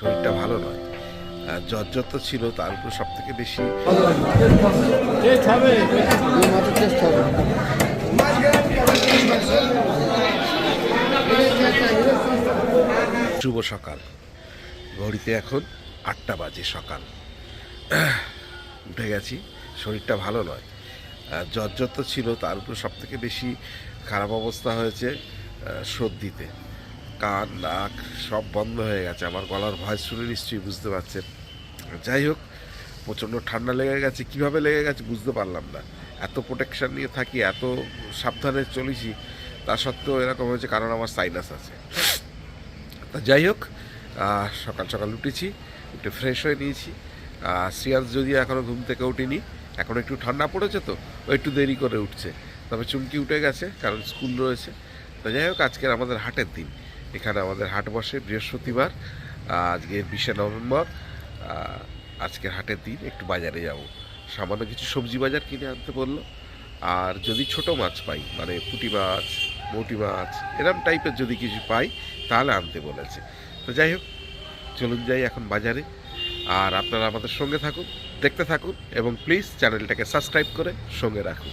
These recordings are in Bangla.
শরীরটা ভালো নয়। জ্বর জ্বর তো ছিল, তার উপর সব থেকে বেশি শুভ সকাল। ঘড়িতে এখন আটটা বাজে সকাল। উঠে গেছি, শরীরটা ভালো নয়। জ্বর তো ছিল, তার উপর সব থেকে বেশি খারাপ অবস্থা হয়েছে সর্দিতে। কান, নাক, সব বন্ধ হয়ে গেছে। আমার গলার ভয়েস শুনে নিশ্চয়ই বুঝতে পারছেন। যাই হোক, প্রচণ্ড ঠান্ডা লেগে গেছে। কীভাবে লেগে গেছে বুঝতে পারলাম না। এত প্রোটেকশান নিয়ে থাকি, এত সাবধানে চলেছি, তা সত্ত্বেও এরকম হয়েছে কারণ আমার সাইনাস আছে। তা যাই হোক সকাল সকাল উঠেছি একটু ফ্রেশ হয়ে নিয়েছি। শ্রিয়াংশ যদিও এখনও ঘুম থেকে উঠিনি এখন একটু ঠান্ডা পড়েছে তো, ও একটু দেরি করে উঠছে। তবে চুমকি উঠে গেছে, কারণ স্কুল রয়েছে। তা যাই হোক, আজকের আমাদের হাটের দিন। এখানে আমাদের হাট বসে বৃহস্পতিবার আজকে বিশে নভেম্বর আজকের হাটের দিন, একটু বাজারে যাব। সামান্য কিছু সবজি বাজার কিনে আনতে বলল। আর যদি ছোট মাছ পাই মানে পুঁটি মাছ, মৌটি মাছ, এরম টাইপের যদি কিছু পাই, তাহলে আনতে বলেছে। তো যাই হোক, চলুন যাই এখন বাজারে। আর আপনারা আমাদের সঙ্গে থাকুন, দেখতে থাকুন, এবং প্লিজ চ্যানেলটাকে সাবস্ক্রাইব করে সঙ্গে রাখুন।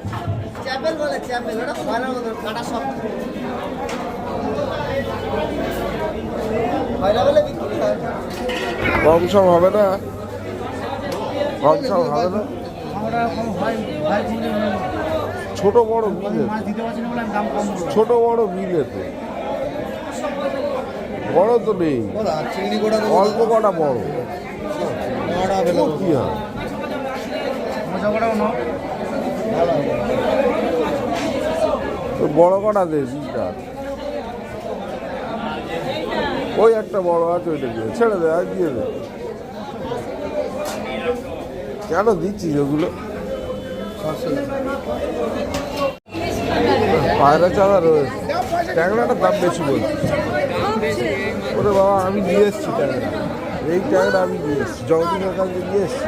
চ্যাপেল বলে চ্যাপেল। ওটা কাটা সব। হয়। কম সম হবে না? কম সম হবে না? ছোট বড় মিলে। ছোট বড় মিলে তো। বড় তো নেই। অল্প কটা বড়। কি হয় বড় কটা দে বিশটা ওই একটা বড় আছে, ওইটা দিয়ে ছেড়ে দে, আর দিয়ে দে। কেন দিচ্ছিস ওগুলো? পায়রা চাঁদা রয়েছে। ট্যাংরাটার দাম বেশি বলছি। ওরে বাবা, আমি নিয়ে এসেছি ট্যাংরা। এই ট্যাংরা আমি নিয়ে এসেছি, জগদীশের কাছে নিয়ে এসেছি।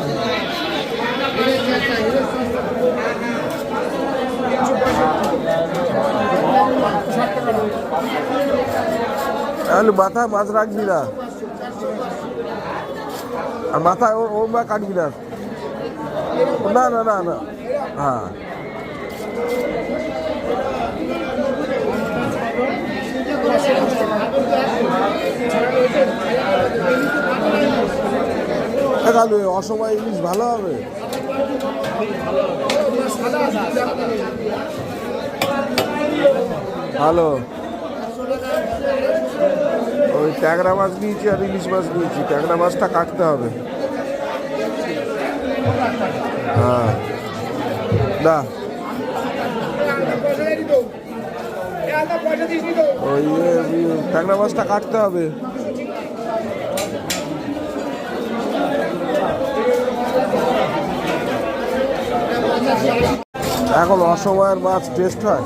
তাহলে মাথায় মাছ রাখবি না আর মাথায় ও মা কাটবি না না না না না। হ্যাঁ। অসময় ইলিশ ভালো হবে? ভালো। ওই ট্যাংরা মাছ নিয়েছি আর ইলিশ মাছ নিয়েছি। ট্যাংরা মাছটা কাটতে হবে। হ্যাঁ। ওই ট্যাংরা মাছটা কাটতে হবে। এখন অসময়ের মাছ টেস্ট হয়?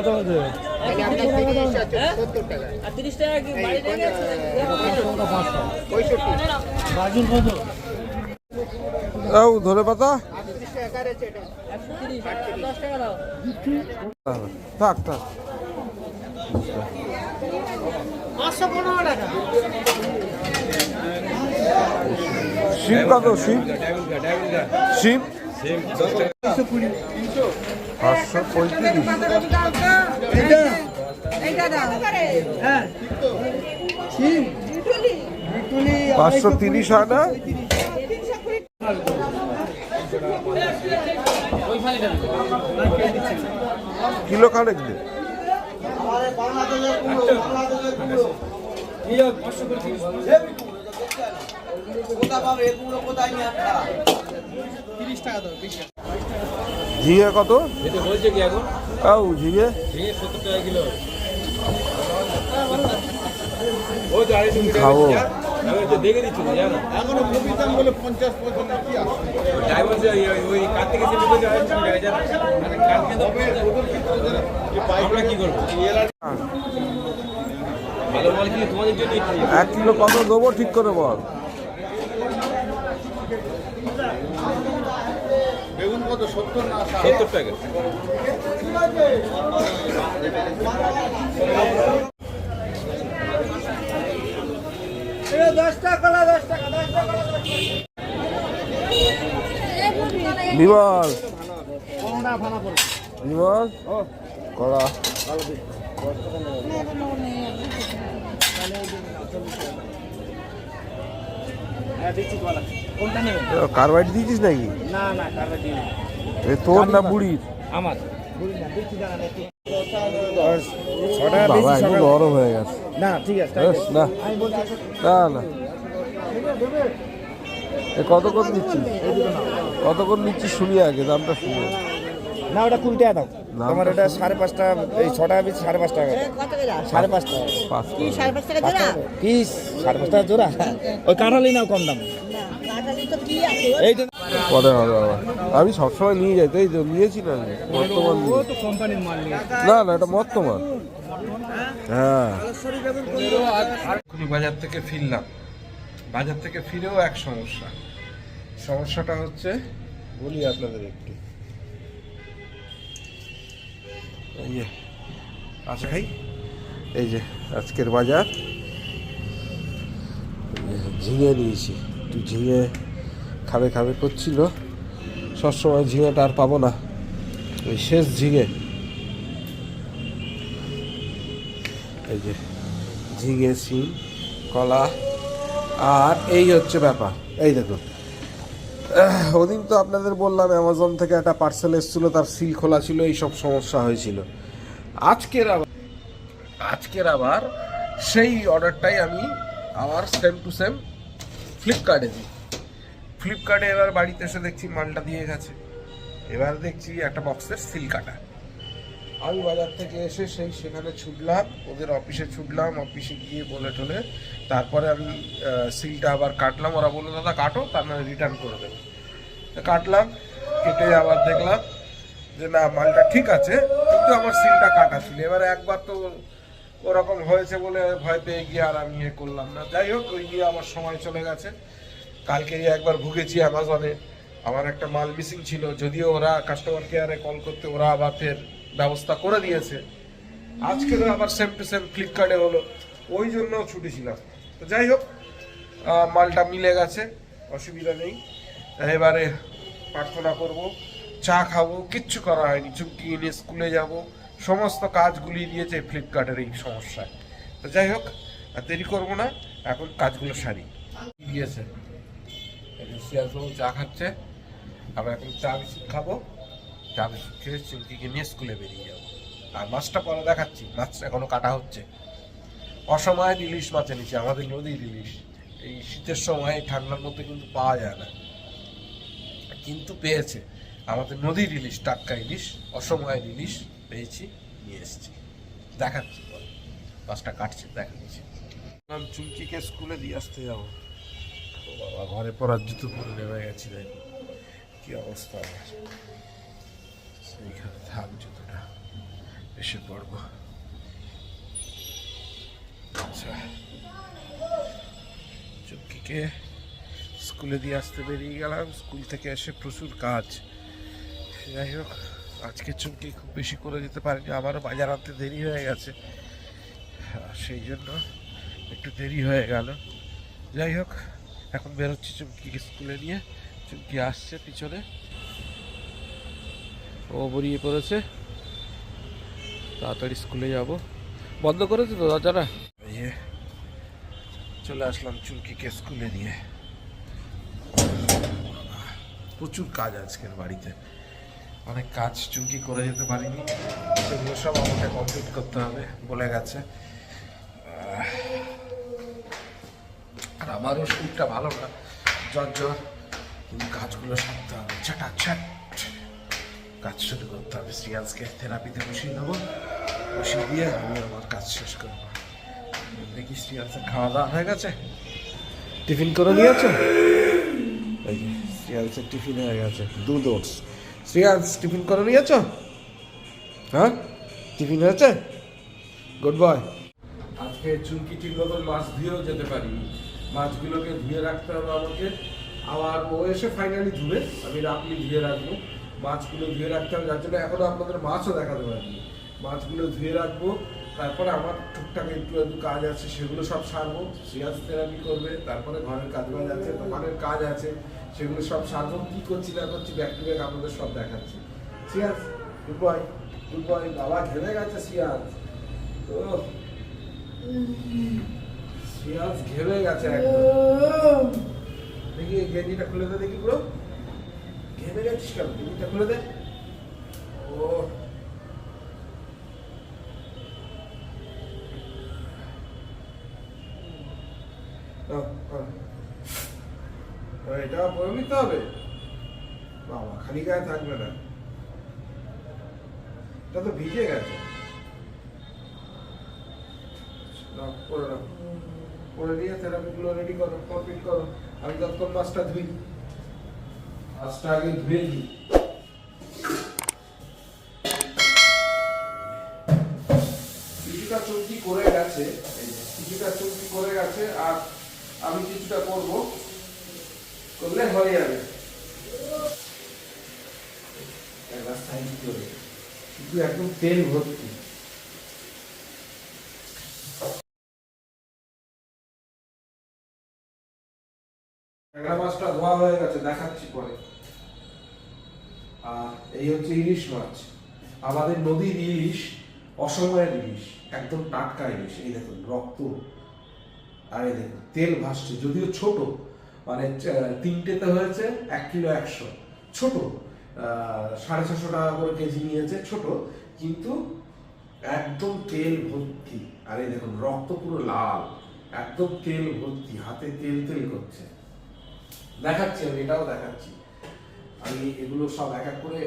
কত হচ্ছে আর তিরিশ টাকা কি বাড়ি থেকে দাও ধরে পাতা। থাক থাক। শিব কত শিব শিব পাঁচশো পঁয়ত্রিশ পাঁচশো তিরিশ হয় কিলো খানেক দে ঝিঙে কত? বলছে কি এখন? তাও ঝিঙে? সত্তর টাকা কিলো। খাব। দেখে দিচ্ছি জানো? এখনও কপির দাম বলে পঞ্চাশ পঁয়ষট্টি কি আছে? ড্রাইভার ওই- মানে কালকে তো আমরা কি করব? ভালো মাল কি তোমাদের জন্য এক কিলো কত দেবো? ঠিক করে বল বেগুন কত সত্তর টাকা। বিমল। বিমল? কারবাইট দিয়েছিস নাকি? না না কারবার দিই এ তোর না বুড়ির? আমার। বাবা একদম নরম হয়ে গেছে। না ঠিক আছে না। না না। এ কত করে নিচ্ছিস? কত করে নিচ্ছিস শুনি আগে দামটা শুনি। না ওটা কুড়ি টাকা দাও। তোমার ওটা সাড়ে পাঁচ টাকা এই ছ টাকা সাড়ে পাঁচ টাকা। সাড়ে পাঁচ টাকা। পাঁচ। পিস সাড়ে পাঁচ টাকা জোড়া। ওই কাঁঠালি নাও কম দাম। এই তো পরে হবে আবার। আমি সবসময় নিয়ে যাই তাই নিয়েছি না বর্তমান না না, এটা বর্তমান। হ্যাঁ। বাজার থেকে ফিরলাম। বাজার থেকে ফিরেও এক সমস্যা। সমস্যাটা হচ্ছে, বলি আপনাদের একটু। এই যে আচ্ছা ভাই, এই যে আজকের বাজার। ঝিঙে নিয়েছি ঝিঙে। খাবে খাবে করছিল। সবসময় ঝিঙেটা আর পাবো না। ওই শেষ ঝিঙে। এই যে ঝিঙে সিম কলা আর এই হচ্ছে ব্যাপার। এই দেখুন ওদিন তো আপনাদের বললাম অ্যামাজন থেকে একটা পার্সেল এসেছিল, তার সিল খোলা ছিল, এই সব সমস্যা হয়েছিল। আজকের আবার আজকের আবার সেই অর্ডারটাই আমি আবার সেম টু সেম ফ্লিপকার্টে দিই। ফ্লিপকার্টে এবার বাড়িতে এসে দেখছি মালটা দিয়ে গেছে। এবার দেখছি একটা বক্সের সিল কাটা। আমি বাজার থেকে এসে সেই সেখানে ছুটলাম, ওদের অফিসে ছুটলাম অফিসে গিয়ে বলে টলে তারপরে আমি সিলটা আবার কাটলাম। ওরা বলল, দাদা, কাটো, তার মানে রিটার্ন করে দেবো। কাটলাম, কেটে আবার দেখলাম যে, না, মালটা ঠিক আছে, কিন্তু আমার সিলটা কাটা ছিল। এবারে একবার তো ওরকম হয়েছে বলে ভয় পেয়ে গিয়ে আর আমি ইয়ে করলাম না। যাই হোক, ওই গিয়ে আমার সময় চলে গেছে। কালকে একবার ভুগেছি অ্যামাজনে আমার একটা মাল মিসিং ছিল, যদিও ওরা কাস্টমার কেয়ারে কল করতে ওরা আবার ফের ব্যবস্থা করে দিয়েছে। আজকে তো আবার সেম টু সেম ফ্লিপকার্টে হলো। ওই জন্য ছুটি ছিলাম। তো যাই হোক মালটা মিলে গেছে, অসুবিধা নেই। এবারে প্রার্থনা করব, চা খাব, কিচ্ছু করা হয়নি। চুমকি নিয়ে স্কুলে যাব, সমস্ত কাজগুলি দিয়েছে ফ্লিপকার্টের এই সমস্যায়। তো যাই হোক দেরি করব না, এখন কাজগুলো সারি। দিয়েছে। শিয়ালবাবু চা খাচ্ছে। আমরা এখন চা বিস্কুট খাব। চা বিস্কুট খেয়ে চুমকিকে নিয়ে স্কুলে বেরিয়ে যাব। আর মাছটা পরে দেখাচ্ছি, মাছ এখনও কাটা হচ্ছে। অসময়ে ইলিশ মাছ এনেছি, আমাদের নদীর ইলিশ। এই শীতের সময় ঠান্ডার মধ্যে কিন্তু পাওয়া যায় না। কিন্তু পেয়েছে। আমাদের নদীর ইলিশ, টাটকা ইলিশ, অসময়ের ইলিশ পেয়েছি, নিয়ে এসেছি। দেখাচ্ছি মাছটা কাটছে, দেখাচ্ছি। আমি চুমকিকে স্কুলে দিয়ে আসতে যাব। বাবা, ঘরে পড়ার জুতো পরে নেমে গেছি, দেখি। কি অবস্থা সেইখানে থাক জুতোটা এসে পড়ব। আচ্ছা। স্কুলে দিয়ে আসতে বেরিয়ে গেলাম। স্কুল থেকে এসে প্রচুর কাজ। যাই হোক আজকে চুমকি খুব বেশি করে যেতে পারিনি। আমারও বাজার আনতে দেরি হয়ে গেছে। সেই জন্য একটু দেরি হয়ে গেল। যাই হোক এখন বেরোচ্ছি চুমকিকে স্কুলে নিয়ে। চুমকি আসছে পিছনে। ও বেরিয়ে পড়েছে। তাড়াতাড়ি স্কুলে যাব। বন্ধ করেছে তো যে চলে আসলাম চুমকিকে স্কুলে নিয়ে। প্রচুর কাজ আজকের বাড়িতে। অনেক কাজ চুমকি করে যেতে পারিনি। সেগুলো সব আমাকে কমপ্লিট করতে হবে বলে গেছে আহ, আর আমারও শরীরটা ভালো না। জ্বর জ্বর। কিন্তু কাজগুলো সারতে হবে। ছাটা ছাট কাজ শুরু করতে হবে। শ্রিয়াজকে থেরাপিতে বসিয়ে দেবো। বসিয়ে দিয়ে আমি আমার কাজ শেষ করব। দেখি শ্রিয়াজের খাওয়া দাওয়া হয়ে গেছে? টিফিন করে নিয়েছো? যে টিফিন হয়ে গেছে। দুধ ওটস শ্রিয়াংস টিফিন করে নিয়েছো? হ্যাঁ? টিফিন হয়েছে? গুড বয় আজকে চুমকি ঠিক মতন মাছ ধুয়েও যেতে পারিনি। মাছগুলোকে ধুয়ে রাখতে হবে আমাকে। আবার ও এসে ফাইনালি ধুবে, আমি রাখলি ধুয়ে রাখব। মাছগুলো ধুয়ে রাখতে হবে, যার জন্য এখনও আপনাদের মাছও দেখাতে পারিনি। মাছগুলো ধুয়ে রাখব, তারপরে আমার টুকটাক একটু একটু কাজ আছে, সেগুলো সব সারবো। সিয়াজ থেরাপি করবে, তারপরে ঘরের কাজ বাজ আছে, দোকানের কাজ আছে, সেগুলো সব সারবো। কি করছি না করছি ব্যাক টু ব্যাক আপনাদের সব দেখাচ্ছি। সিয়াজ গুড বয় গুড বয় বাবা ঘেমে গেছে সিয়াজ ও সিয়াজ ঘেমে গেছে একদম। দেখি গেঞ্জিটা খুলে দে দেখি পুরো। ঘেমে গেছিস কেন? গেঞ্জিটা খুলে দে। ও। এটা পরে নিতে হবে। বাবা খালি গায়ে থাকবে না। এটা তো ভিজে গেছে। নাও, পরে নাও। পরে নিয়ে থেরাপিগুলো রেডি করো কমপ্লিট করো। আমি তৎক্ষণ মাছটা ধুই। মাছটা আগে ধুয়ে দিই কিছুটা চুমকি করে গেছে কিছুটা চুমকি করে গেছে, আর আমি কিছুটা করব। করলে হয়ে যাবে। করে। শুধু একদম তেল ভর্তি ট্যাংরা মাছটা ধোয়া হয়ে গেছে, দেখাচ্ছি পরে। আর এই হচ্ছে ইলিশ মাছ। আমাদের নদীর ইলিশ, অসময়ের ইলিশ, একদম টাটকা ইলিশ। এই দেখুন, রক্ত। আর এই দেখুন, তেল ভাসছে, যদিও ছোট। মানে তিনটেতে হয়েছে, এক কিলো একশো। ছোট। সাড়ে ছশো টাকা করে কেজি নিয়েছে, ছোট। কিন্তু একদম তেল ভর্তি। আর এই দেখুন, রক্ত পুরো লাল। একদম তেল ভর্তি, হাতে তেল তেল করছে। দেখাচ্ছি, আমি এটাও দেখাচ্ছি। আমি এগুলো সব এক এক করে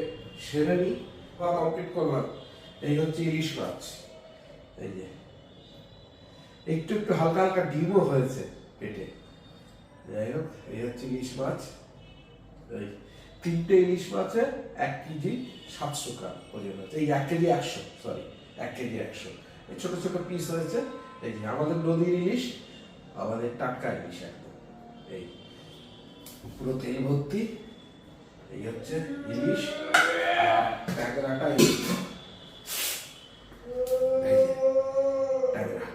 সেরে নিই বা কমপ্লিট করলাম এই হচ্ছে ইলিশ মাছ। এই যে, একটু একটু হালকা হালকা ডিমও হয়েছে পেটে। যাই হোক, এই হচ্ছে ইলিশ মাছ। এই তিনটে ইলিশ মাছে এক কেজি সাতশো গ্রাম ওজন হচ্ছে এই এক কেজি একশো সরি এক কেজি একশো। এই ছোটো ছোটো পিস হয়েছে। এই যে, আমাদের নদীর ইলিশ, আমাদের টাটকা ইলিশ একদম। এই পুরো তেল ভর্তি। এই হচ্ছে ইলিশ। ট্যাংরাটা ট্যাংরা।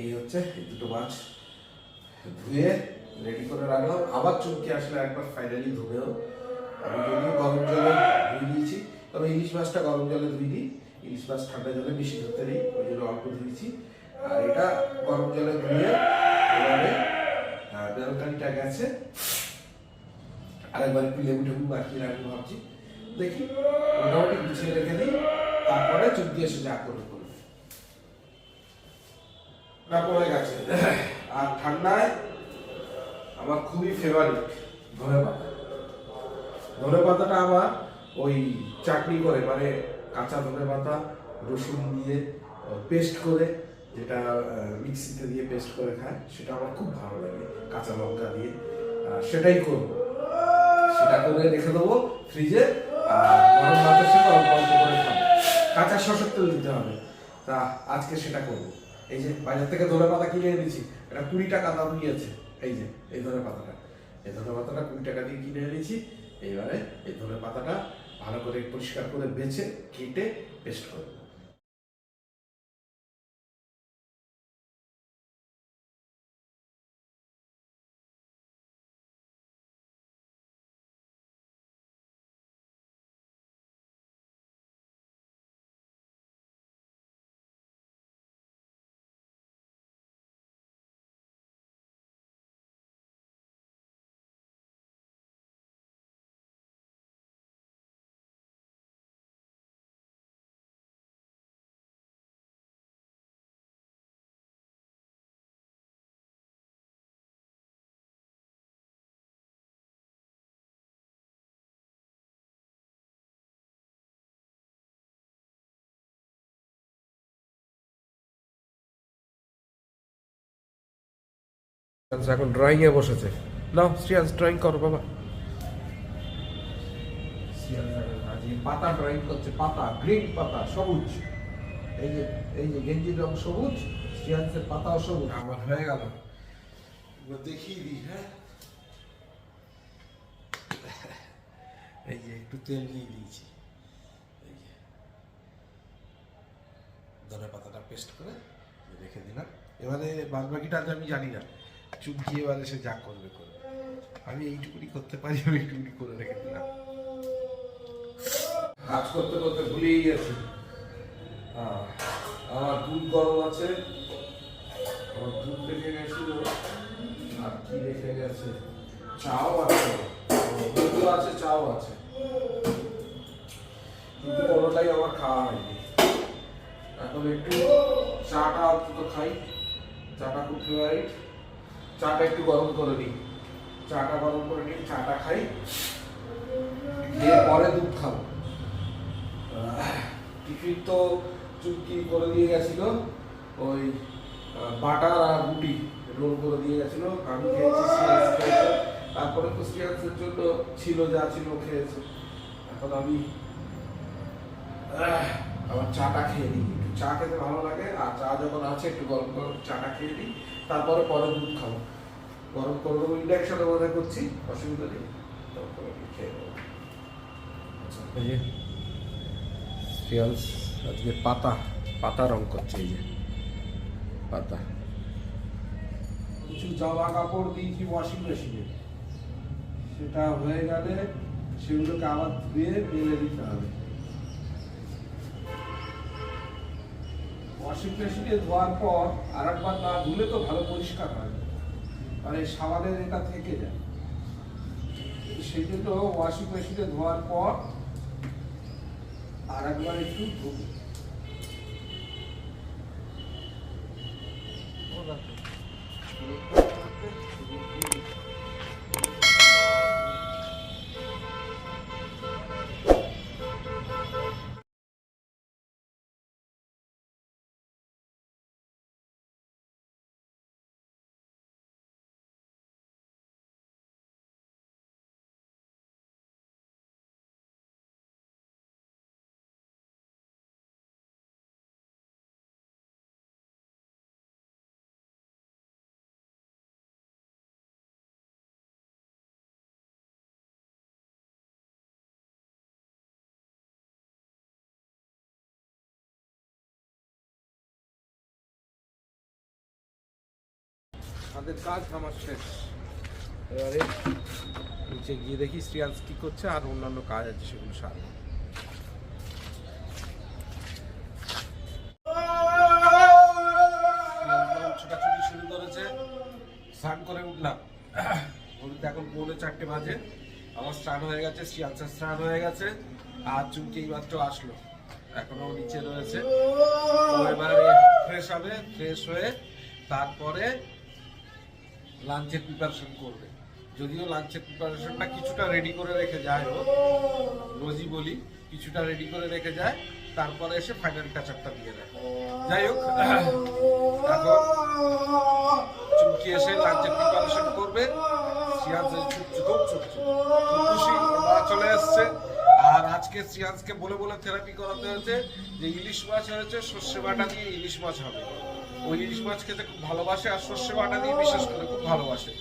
এই হচ্ছে এই দুটো মাছ ধুয়ে রেডি করে রাখলাম। আবার চুমকি আসলে একবার ফাইনালি ধুবেও। আমি যদিও গরম জলে ধুয়ে দিয়েছি, তবে ইলিশ মাছটা গরম জলে ধুই দিই। ইলিশ মাছ ঠান্ডা জলে বেশি ধুতে নেই, ওই জন্য অল্প ধুয়েছি আর এটা গরম জলে ধুয়ে এবারে বেলকানিটা গেছে। আরেকবার একটু লেবু টেবু মাখিয়ে রাখব ভাবছি। দেখি, মোটামুটি গুছিয়ে রেখে দিই, তারপরে চুমকি এসে যা করে করবে। না, পড়ে গেছে। আর ঠান্ডায় আমার খুবই ফেভারিট ধনে পাতা। ধনে পাতাটা আমার ওই চাটনি করে মানে কাঁচা ধনে পাতা, রসুন দিয়ে পেস্ট করে, যেটা মিক্সিতে দিয়ে পেস্ট করে খায়, সেটা আমার খুব ভালো লাগে, কাঁচা লঙ্কা দিয়ে। সেটাই করব। সেটা করে রেখে দেবো ফ্রিজে আর গরম ভাতের সাথে অল্প অল্প করে খাব। কাঁচা সরষের তেল দিতে হবে। তা আজকে সেটা করব। এই যে বাজার থেকে ধরে পাতা কিনে এনেছি, এটা কুড়ি টাকা দাম নিয়েছে এই যে, এই ধরে পাতাটা। এই ধরে পাতাটা কুড়ি টাকা দিয়ে কিনে এনেছি। এইবারে এই ধরে পাতাটা ভালো করে পরিষ্কার করে বেছে, কেটে পেস্ট করব। এখন ড্রয়িং এ বসেছে। নাও শ্রিয়াংশ ড্রয়িং করো বাবা। পাতা ড্রয়িং করছে পাতা গ্রিন পাতা সবুজ। এই যে এই যে গেঞ্জির রং সবুজ শ্রিয়াংশের পাতাও সবুজ। আমার হয়ে গেল। দেখিয়ে দিই হ্যাঁ? এই যে একটু তেল দিয়ে দিয়েছি। এই যে। ধনে পাতাটা পেস্ট করে রেখে দিলাম। এবারে বাদ বাকিটা আজ আমি জানি না। চুমকি এবারে সে যা করবে করবে। আমি এইটুকুনি করতে পারি, আমি এইটুকুনি করে রেখে দিলাম। কাজ করতে করতে ভুলেই গেছি। আমার দুধ গরম আছে। আমার দুধ রেখে গেছিল, আর কি রেখে গেছে? চাও আছে। দুধও আছে, চাও আছে। কিন্তু কোনোটাই আমার খাওয়া হয়নি। এখন একটু চাটা অন্তত খাই। চাটা খুব ফেভারিট চাটা একটু গরম করে নিই। চাটা গরম করে নিই, চাটা খাই। দিয়ে পরে দুধ খাব। টিফিন তো চুটকি করে দিয়ে গেছিল। ওই বাটার আর রুটি রোল করে দিয়ে গেছিল। আমি খেয়েছি তারপরে তো সিরিয়াসের জন্য ছিল যা ছিল খেয়েছে। এখন আমি আবার চাটা খেয়ে নিই। চা খেতে ভালো লাগে। আর চা যখন আছে, একটু গরম গরম চাটা খেয়ে নিই। তারপরে পরে দুধ খাব। গরম করে দেবো ইন্ডাকশনে মনে করছি অসুবিধা নেই। তারপরে খেয়ে নেব। আচ্ছা, আজকে পাতা পাতা রং করছে এই যে। পাতা। কিছু জামা কাপড় দিয়েছি ওয়াশিং মেশিনে সেটা হয়ে গেলে সেগুলোকে আবার ধুয়ে মেলে দিতে হবে। ওয়াশিং মেশিনে ধোয়ার পর আর একবার না ধুলে তো ভালো পরিষ্কার হয়। মানে সাবানের এটা থেকে যায়। সেই জন্য ওয়াশিং মেশিনে ধোয়ার পর আর একবার একটু ধুবো। আমাদের কাজ আমার শেষ। এবারে নিচে গিয়ে দেখি শ্রিয়াংশ কি করছে আর অন্যান্য কাজ আছে সেগুলো সারবো। ছোটাছুটি শুরু করেছে। স্নান করে উঠলাম। ঘড়িতে এখন পৌনে চারটে বাজে। আমার স্নান হয়ে গেছে, শ্রিয়াংশের স্নান হয়ে গেছে। আর চুমকি মাত্র আসলো। এখনও নিচে রয়েছে। এবারে ফ্রেশ হবে ফ্রেশ হয়ে তারপরে লাঞ্চের প্রিপারেশন করবে। যদিও লাঞ্চের প্রিপারেশনটা কিছুটা রেডি করে রেখে যায় ও, রোজই বলি, কিছুটা রেডি করে রেখে যায়, তারপরে এসে ফাইনাল টাচ দিয়ে দেয়। যাই হোক এখন চুমকি এসে লাঞ্চের প্রিপারেশন করবে, সিয়াজ খুব ছুটছে খুব খুশি চলে এসছে। আর আজকে শ্রিয়াংসকে বলে বলে থেরাপি করাতে হয়েছে যে, ইলিশ মাছ হয়েছে সর্ষে বাটা দিয়ে ইলিশ মাছ হবে। ওই ইলিশ মাছ খেতে খুব ভালোবাসে আর সর্ষে বাটা দিয়ে বিশেষ করে খুব ভালোবাসে।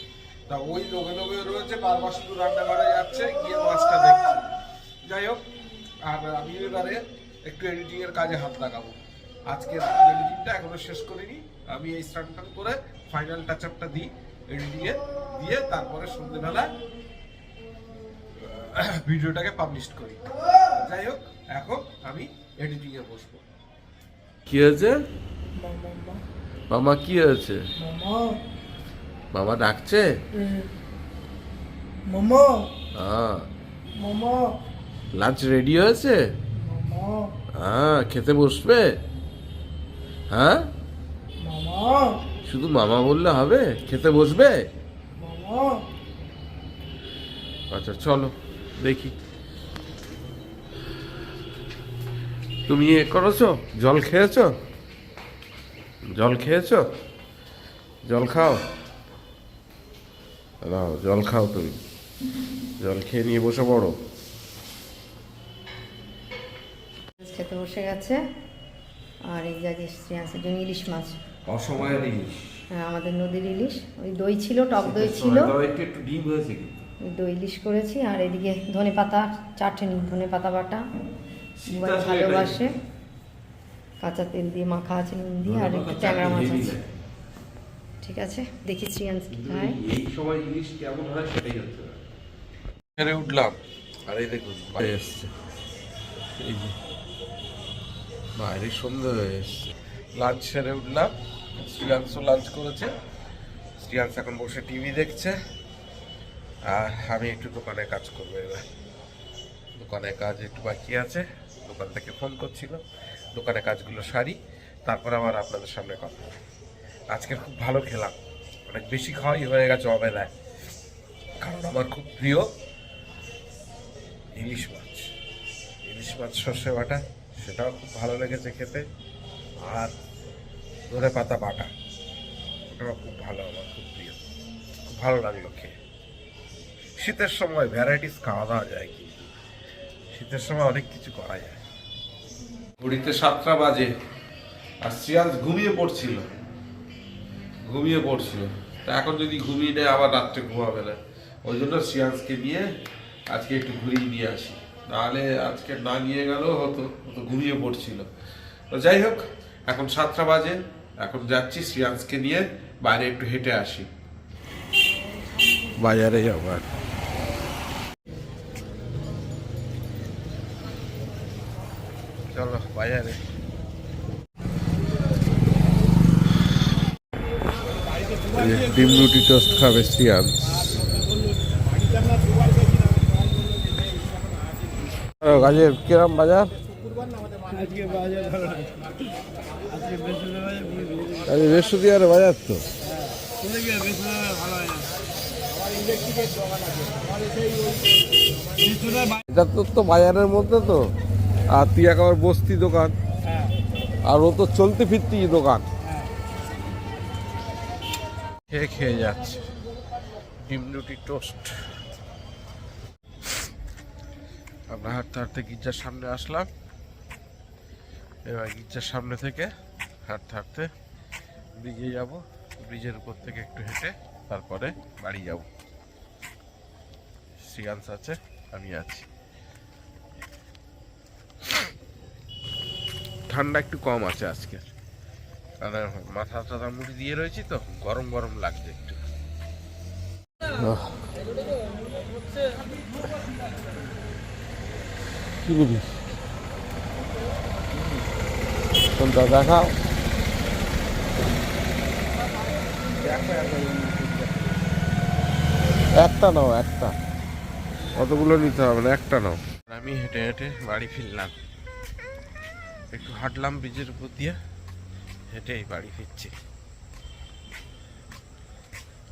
তা ওই লোভে লোভে রয়েছে, বারবার শুধু রান্নাঘরে যাচ্ছে, গিয়ে মাছটা দেখছে। যাই হোক, আর আমি এবারে একটু এডিটিং এর কাজে হাত লাগাবো। আজকে এডিটিংটা এখনও শেষ করিনি। আমি এই স্টার্ট করে ফাইনাল টাচ আপটা দিই এডিটিং এ, দিয়ে তারপরে সন্ধ্যেবেলা ভিডিওটাকে পাবলিশ করি। যাই হোক, এখন আমি এডিটিং এ বসবো। কি হয়েছে? মামা কি হয়েছে? মামা। ডাকছে? মামা। হ্যাঁ। মামা। লাঞ্চ রেডি হয়েছে? হ্যাঁ খেতে বসবে? হ্যাঁ? মামা। শুধু মামা বললে হবে? খেতে বসবে? আচ্ছা চলো দেখি। তুমি এ করেছ? জল খেয়েছো? জল খেয়েছো? জল খাও। নাও জল খাও তুমি। জল খেয়ে নিয়ে বসে পড়ো। খেতে বসে গেছে। আর এই জায়গায় শ্রেয়াংসের জন্য ইলিশ মাছ। অসময়ের ইলিশ। হ্যাঁ, আমাদের নদীর ইলিশ। ওই দই ছিল টক দই ছিল। একটু একটু ডিম হয়েছে দই ইলিশ করেছি। আর এদিকে ধনে পাতা চাটনি ধনে পাতা বাটা। ভালোবাসে। কাঁচা তেল দিয়ে মাখা আছে নুন দিয়ে আর একটু ট্যাংরা মাছ আছে। ঠিক আছে দেখি শ্রেয়াংস কি খায়। এই সময় জিনিস কেমন হয় সেটাই হচ্ছে ছেড়ে উঠলাম। আর এই দেখুন বাইরে এসছে। এই যে বাইরে সন্ধ্যে হয়ে এসছে। লাঞ্চ সেরে উঠলাম। শ্রীয়াংশ লাঞ্চ করেছে। শ্রীয়াংশ এখন বসে টিভি দেখছে। আর আমি একটু দোকানে কাজ করব এবার। দোকানে কাজ একটু বাকি আছে। দোকান থেকে ফোন করছিল। দোকানে কাজগুলো সারি, তারপর আবার আপনাদের সামনে কথা। আজকে খুব ভালো খেলাম। অনেক বেশি খাওয়াই হয়ে গেছে অবেলায়। কারণ আমার খুব প্রিয় ইলিশ মাছ। ইলিশ মাছ সর্ষে বাটা, সেটাও খুব ভালো লেগেছে খেতে। আর ধরে পাতা বাটা, ওটাও খুব ভালো, আমার খুব প্রিয়। খুব ভালো লাগল খেয়ে। শীতের সময় ভ্যারাইটিস খাওয়া দাওয়া যায় কিন্তু। শীতের সময় অনেক কিছু করা যায়। ঘড়িতে সাতটা বাজে আর শ্রিয়াংশ ঘুমিয়ে পড়ছিল। ঘুমিয়ে পড়ছিল। তা এখন যদি ঘুমিয়ে নেয়, আবার রাত্রে ঘুমাবে না। ওই জন্য শ্রিয়াংশকে নিয়ে আজকে একটু ঘুরিয়ে নিয়ে আসি। নাহলে আজকে না নিয়ে গেলেও হতো, ও তো ঘুমিয়ে পড়ছিল। তো যাই হোক, এখন সাতটা বাজে। এখন যাচ্ছি শ্রিয়াংশকে নিয়ে, বাইরে একটু হেঁটে আসি। বাজারে যাব বাজারে ডিম রুটি টোস্ট খাবে শ্রিয়াংশ গাজের কিরম বাজার? আজকে বৃহস্পতিবার বাজার তো। এটা তো বাজারের মধ্যে তো। আর তুই একেবারে বস্তি দোকান। হ্যাঁ। আর ও তো চলতে ফিরতি দোকান। খেয়ে খেয়ে যাচ্ছে। ডিম রুটি টোস্ট। আমরা হাঁটতে হাঁটতে গির্জার সামনে আসলাম। এবার গির্জার সামনে থেকে হাঁটতে হাঁটতে ব্রিজে যাব। ব্রিজের উপর থেকে একটু হেঁটে তারপরে বাড়ি যাব। শ্রিয়াংশ আছে আমি আছি। ঠান্ডা একটু কম আছে আজকে। মাথা টাথা মুড়ি দিয়ে রয়েছি তো গরম গরম লাগছে একটু। কি বলিস? কোনটা দেখাও। একটা নাও একটা। অতগুলো নিতে হবে না একটা নাও। আমি হেঁটে হেঁটে বাড়ি ফিরলাম। একটু হাঁটলাম ব্রিজের উপর দিয়ে, হেঁটেই বাড়ি ফিরছি।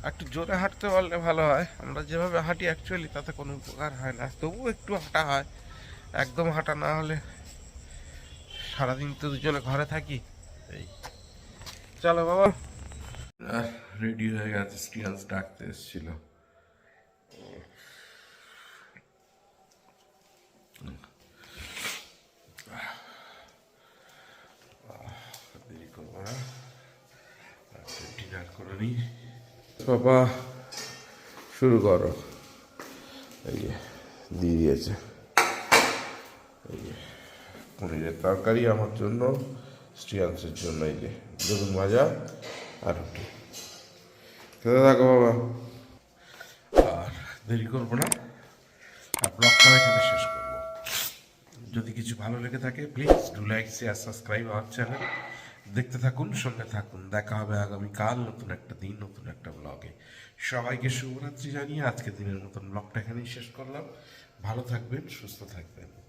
একটু জোরে হাঁটতে পারলে ভালো হয়। আমরা যেভাবে হাঁটি অ্যাকচুয়ালি তাতে কোনো উপকার হয় না। তবুও একটু হাঁটা হয়। একদম হাঁটা না হলে সারাদিন তো দুজনে ঘরে থাকি। এই। চলো বাবা। রেডি হয়ে গেছে ডাকতে এসেছিল। বাবা শুরু করো। এই যে দিয়ে দিয়েছে। এই যে পনিরের তরকারি আমার জন্য স্টিয়ান্সের জন্য এই যে বেগুন ভাজা আর রুটি। খেতে থাকো বাবা। আর দেরি করব না। আর ব্লগটা এখানে শেষ করব। যদি কিছু ভালো লেগে থাকে please do like share subscribe আমার চ্যানেল দেখতে থাকুন, সঙ্গে থাকুন। দেখা হবে আগামীকাল নতুন একটা দিন, নতুন একটা ব্লগে সবাইকে শুভরাত্রি জানিয়ে আজকে দিনের মতন ব্লগটা এখানেই শেষ করলাম। ভালো থাকবেন, সুস্থ থাকবেন।